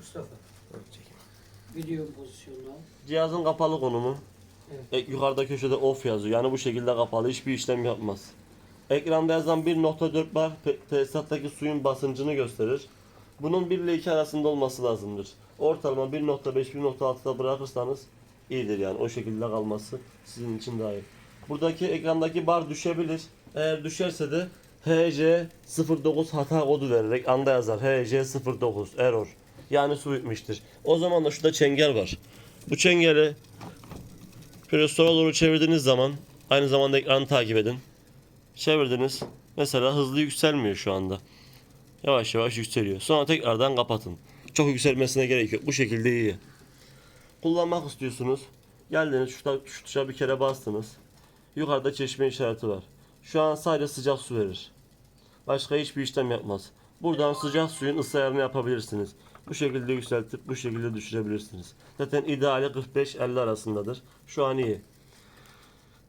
Mustafa. Video pozisyonuna. Cihazın kapalı konumu. Evet. E, yukarıda köşede off yazıyor. Yani bu şekilde kapalı. Hiçbir işlem yapmaz. Ekranda yazan 1.4 bar pe- tesisattaki suyun basıncını gösterir. Bunun 1 ile 2 arasında olması lazımdır. Ortalama 1.5-1.6'da bırakırsanız iyidir yani. O şekilde kalması sizin için daha iyi. Buradaki ekrandaki bar düşebilir. Eğer düşerse de HC09 hata kodu vererek anda yazar. HC09 error. Yani su bitmiştir. O zaman da şurada çengel var. Bu çengeli Şöyle doğru çevirdiğiniz zaman aynı zamanda ekranı takip edin. Çevirdiniz. Mesela hızlı yükselmiyor şu anda. Yavaş yavaş yükseliyor. Sonra tekrardan kapatın. Çok yükselmesine gerek yok. Bu şekilde iyi. Kullanmak istiyorsunuz. Geldiniz şu, şu tuşa bir kere bastınız. Yukarıda çeşme işareti var. Şu an sadece sıcak su verir. Başka hiçbir işlem yapmaz. Buradan sıcak suyun ısı ayarını yapabilirsiniz. Bu şekilde yükseltip bu şekilde düşürebilirsiniz. Zaten ideali 45-50 arasındadır. Şu an iyi.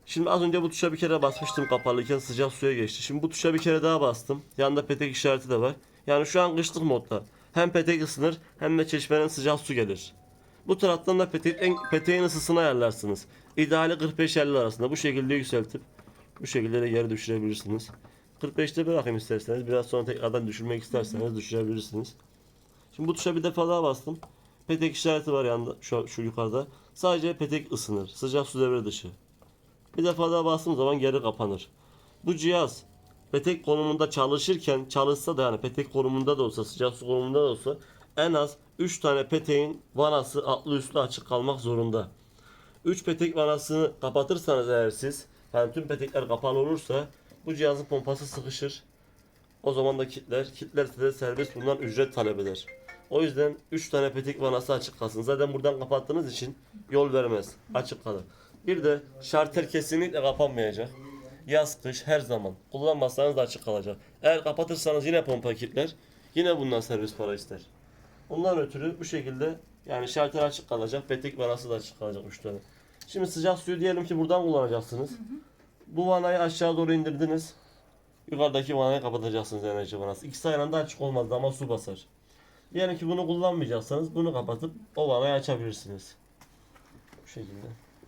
Şimdi az önce bu tuşa bir kere basmıştım kapalıyken sıcak suya geçti. Şimdi bu tuşa bir kere daha bastım. Yanında petek işareti de var. Yani şu an kışlık modda. Hem petek ısınır hem de çeşmeden sıcak su gelir. Bu taraftan da petek, en, peteğin ısısını ayarlarsınız. İdeali 45-50 arasında. Bu şekilde yükseltip bu şekilde de geri düşürebilirsiniz. 45'te bırakayım isterseniz. Biraz sonra tekrardan düşürmek isterseniz düşürebilirsiniz. Şimdi bu tuşa bir defa daha bastım. Petek işareti var yanında şu, şu yukarıda. Sadece petek ısınır. Sıcak su devre dışı. Bir defa daha bastığım zaman geri kapanır. Bu cihaz petek konumunda çalışırken çalışsa da yani petek konumunda da olsa sıcak su konumunda da olsa en az 3 tane peteğin vanası altlı üstlü açık kalmak zorunda. 3 petek vanasını kapatırsanız eğer siz yani tüm petekler kapalı olursa bu cihazın pompası sıkışır. O zaman da kitler, kitlerse de servis bundan ücret talep eder. O yüzden 3 tane petek vanası açık kalsın. Zaten buradan kapattığınız için yol vermez. Açık kalır. Bir de şarter kesinlikle kapanmayacak. Yaz kış her zaman. Kullanmazsanız da açık kalacak. Eğer kapatırsanız yine pompa kitler. Yine bundan servis para ister. Ondan ötürü bu şekilde yani şarter açık kalacak. Petek vanası da açık kalacak 3 tane. Şimdi sıcak suyu diyelim ki buradan kullanacaksınız. Bu vanayı aşağı doğru indirdiniz. Yukarıdaki vanayı kapatacaksınız enerji vanası. İkisi aynı anda açık olmaz ama su basar. Diyelim ki bunu kullanmayacaksanız bunu kapatıp o vanayı açabilirsiniz. Bu şekilde.